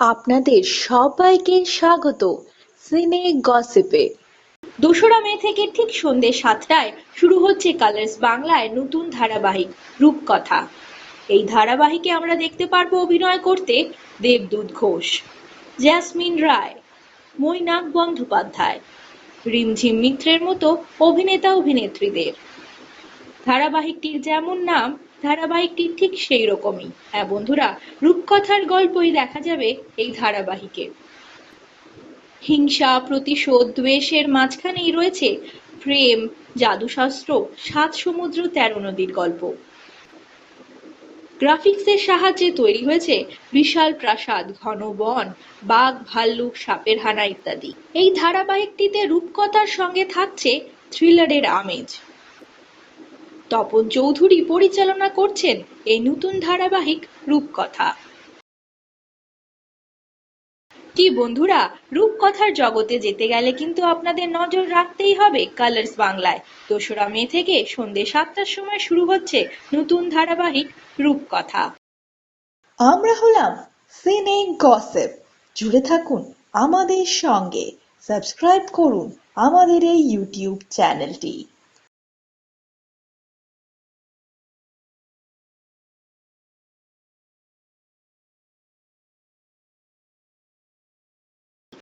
আপনাদের সবাইকে স্বাগত সিনে গসিপে। দোসরা মে থেকে ঠিক সন্ধ্যে সাতটায় শুরু হচ্ছে কালার্স বাংলায় নতুন ধারাবাহিক রূপকথা। এই ধারাবাহিকে আমরা দেখতে পারব অভিনয় করতে দেবদূত ঘোষ, জ্যাসমিন রায়, মৈনাক বন্দ্যোপাধ্যায়, রিমঝিম মিত্রের মতো অভিনেতা অভিনেত্রীদের ধারাবাহিকটির যেমন নাম ধারাবাহিকটি ঠিক সেই রকমই। হ্যাঁ বন্ধুরা, রূপকথার গল্পই দেখা যাবে এই ধারাবাহিকে। হিংসা, প্রতিশোধ, দ্বেষের মাঝখানেই রয়েছে প্রেম, জাদুশাস্ত্র, সাত সমুদ্র, তেরো নদীর গল্প। গ্রাফিক্সের সাহায্যে তৈরি হয়েছে বিশাল প্রাসাদ, ঘন বন, বাঘ, ভাল্লুক, সাপের হানা ইত্যাদি। এই ধারাবাহিকটিতে রূপকথার সঙ্গে থাকছে থ্রিলারের আমেজ। তপন চৌধুরী পরিচালনা করছেন এই নতুন ধারাবাহিক রূপকথা। কি বন্ধুরা, রূপকথার জগতে যেতে গেলে কিন্তু আপনাদের নজর রাখতেই হবে কালার্স বাংলায়। দোসরা মে থেকে সন্ধ্যে সাতটার সময় শুরু হচ্ছে নতুন ধারাবাহিক রূপকথা। আমরা হলাম সিনে গসিপ। জুড়ে থাকুন আমাদের সঙ্গে। সাবস্ক্রাইব করুন আমাদের এই ইউটিউব চ্যানেলটি।